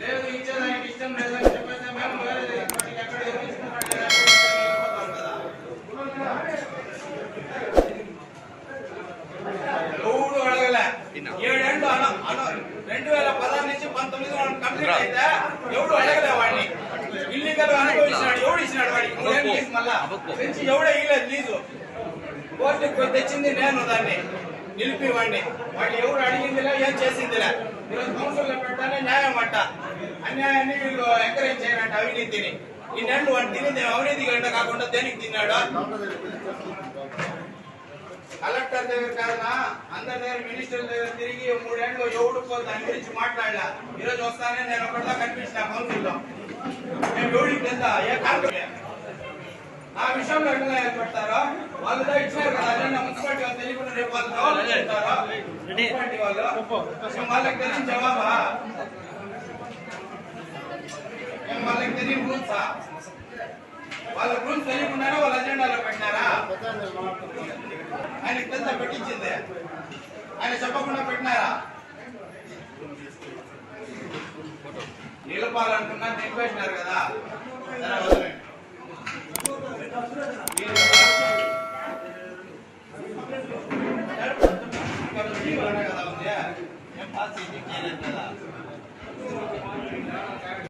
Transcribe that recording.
లేదు ఇచ్చేది ఆయనకి ఇష్టం లేదని చెప్పేసి మేము వేరే ఇప్పటికి ఎక్కడ ఎవడు అడగలే ఏడేళ్ళు అన అన రెండు వేల పదహారు నుంచి పంతొమ్మిది కంప్లీట్ అయితే ఎవడు అడగలే పెంచి ఎవడే ఇవ్వలేదు లీజు కోర్టుకి పోయి తెచ్చింది నేను దాన్ని. నిలిపివ్వండి వాళ్ళు ఎవరు అడిగిందిలా ఏం చేసిందిలా. ఈరోజు కౌన్సిల్లో పెట్టానే న్యాయం అంట. అన్యాయాన్ని వీళ్ళు ఎంకరేజ్ చేయనంట అవినీతిని. ఈ నెలలు వాడు తినింది అవినీతి గంట కాకుండా దేనికి తిన్నాడు? కలెక్టర్ దగ్గర కాదనా అందరి దగ్గర మినిస్టర్ దగ్గర తిరిగి మూడేళ్ళు ఎవడు దాని గురించి మాట్లాడలా. ఈరోజు వస్తానే నేను ఒకటిలా కనిపించిన కౌన్సిల్లో. నేను ఎవడికి తెలుసా? ఏ కార్పొరేట్ ఆ విషయంలో ఎట్లా ఏర్పడతారో వాళ్ళు ఇచ్చినారు కదా అదే మున్సిపాలిటీ వాళ్ళు తెలియకుండా రేపు వాళ్ళు జవాబు చెప్తారో మున్సిపాలిటీ వాళ్ళు వాళ్ళకి తెలియని జవాబా? వాళ్ళకి తెలియని రూల్సా? వాళ్ళ రూల్స్ తెలియకుండానే వాళ్ళ అజెండాలో పెట్టినారా? ఆయనకి తెలుసా పెట్టించింది? ఆయన చెప్పకుండా పెట్టినారా? నిలపాలనుకున్నా నిలిపేసినారు కదా. ಏನಪ್ಪಾ ಏನಂತಾ ಆ ಕಡೆಯಲ್ಲಿ ಏನಾದ್ರೂ